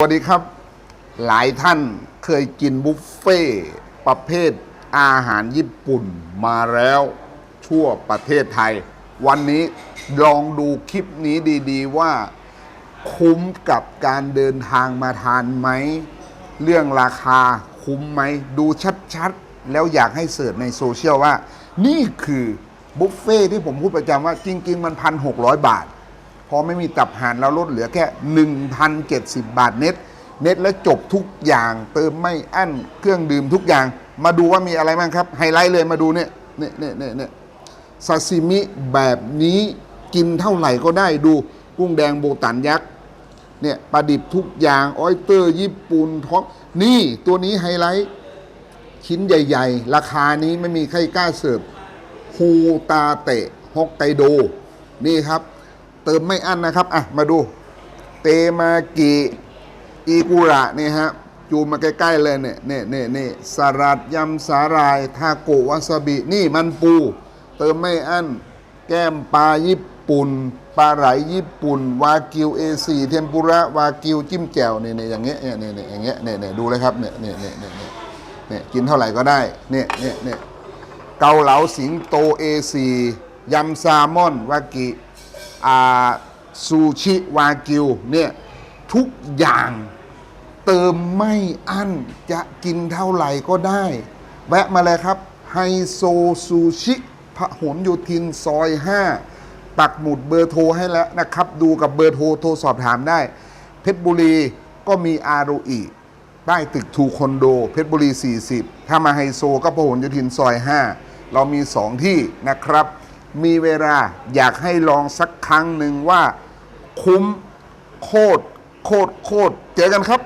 สวัสดีครับ หลายท่านเคยกินบุฟเฟ่ต์ประเภทอาหารญี่ปุ่นมาแล้วทั่วประเทศไทย วันนี้ลองดูคลิปนี้ดีๆว่าคุ้มกับการเดินทางมาทานไหม เรื่องราคาคุ้มไหม ดูชัดๆ แล้วอยากให้เสิร์ชในโซเชียลว่า นี่คือบุฟเฟ่ที่ผมพูดประจำว่าจริง ๆ มัน1,600บาท พอไม่มีตับห่านแล้วลดเหลือแค่ 1,070 บาทเน็ต เน็ตแล้วจบทุกอย่างเติมไม่อั้นเครื่องดื่มทุกอย่าง มาดูว่ามีอะไรบ้างครับ ไฮไลท์เลยมาดูเนี่ยเนี่ยเนี่ยเนี่ยเนะซาซิมิแบบนี้กินเท่าไหร่ก็ได้ดูกุ้งแดงโบตันยักษ์เนี่ยปลาดิบทุกอย่างออยเตอร์ญี่ปุ่นท้องนี่ตัวนี้ไฮไลท์ ชิ้นใหญ่ ๆ ราคานี้ไม่มีใครกล้าเสิร์ฟฮูตาเตะฮอกไกโด นี่ครับ เติมไม่อั้นนะครับ อะ มาดู เตมากิอีกุระนี่ฮะจูมาใกล้ๆเลยเนี่ยเนี่ยเนี่ยเนี่ยสลัดยำสาหร่ายทาโกะวาซาบิ นี่มันปู เติมไม่อั้น แก้มปลาญี่ปุ่นปลาไหลญี่ปุ่น วากิวเอซีเทมปุระวากิวจิ้มแจ่วเนี่ยเนี่ยอย่างเงี้ยเนี่ยเนี่ยเนี่ยอย่างเงี้ยเนี่ยเนี่ยดูเลยครับเนี่ยเนี่ยเนี่ยเนี่ยเนี่ยเนี่ยกินเท่าไหร่ก็ได้เนี่ยเนี่ยเนี่ยเกาเหลาสิงโตเอซียำแซลมอนวากิ ซูชิวากิวเนี่ยทุกอย่างเติมไม่อั้นจะกินเท่าไหร่ก็ได้ แวะมาเลยครับไฮโซซูชิพหลโยธินซอย 5 ปักหมุดเบอร์โทรให้แล้วนะครับ ดูกับเบอร์โทรโทรสอบถามได้ เพชรบุรีก็มีอารุอีใต้ตึกทูคอนโด เพชรบุรี 40 ถ้ามาไฮโซก็พหลโยธินซอย 5 เรามี 2 ที่นะครับ มีเวลาอยากให้ลองสักครั้งหนึ่งว่าคุ้มโคตรโคตรโคตรเจอกันครับ